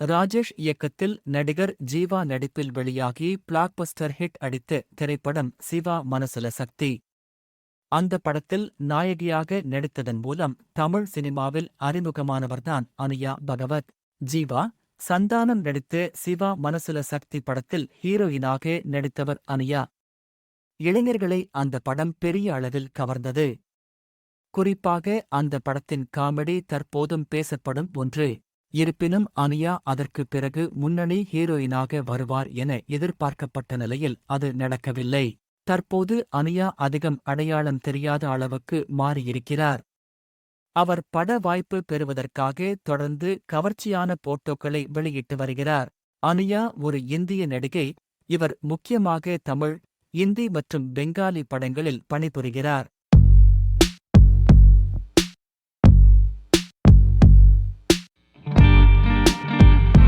ராஜேஷ் இயக்கத்தில் நடிகர் ஜீவா நடிப்பில் வெளியாகி பிளாக்பஸ்டர் ஹிட் அடித்த திரைப்படம் சிவா மனசுல சக்தி. அந்த படத்தில் நாயகியாக நடித்ததன் மூலம் தமிழ் சினிமாவில் அறிமுகமானவர்தான் அனுயா பகவத். ஜீவா சந்தானம் நடித்த சிவா மனசுல சக்தி படத்தில் ஹீரோயினாக நடித்தவர் அனுயா. இளைஞர்களை அந்த படம் பெரிய அளவில் கவர்ந்தது. குறிப்பாக அந்த படத்தின் காமெடி தற்போதும் பேசப்படும் ஒன்று. இருப்பினும் அனியா அதற்கு பிறகு முன்னணி ஹீரோயினாக வருவார் என எதிர்பார்க்கப்பட்ட நிலையில் அது நடக்கவில்லை. தற்போது அனியா அதிகம் அடையாளம் தெரியாத அளவுக்கு மாறியிருக்கிறார். அவர் பட வாய்ப்பு பெறுவதற்காக தொடர்ந்து கவர்ச்சியான போட்டோக்களை வெளியிட்டு வருகிறார். அனியா ஒரு இந்திய நடிகை இவர் முக்கியமாக தமிழ் இந்தி மற்றும் பெங்காலி படங்களில் பணிபுரிகிறார்.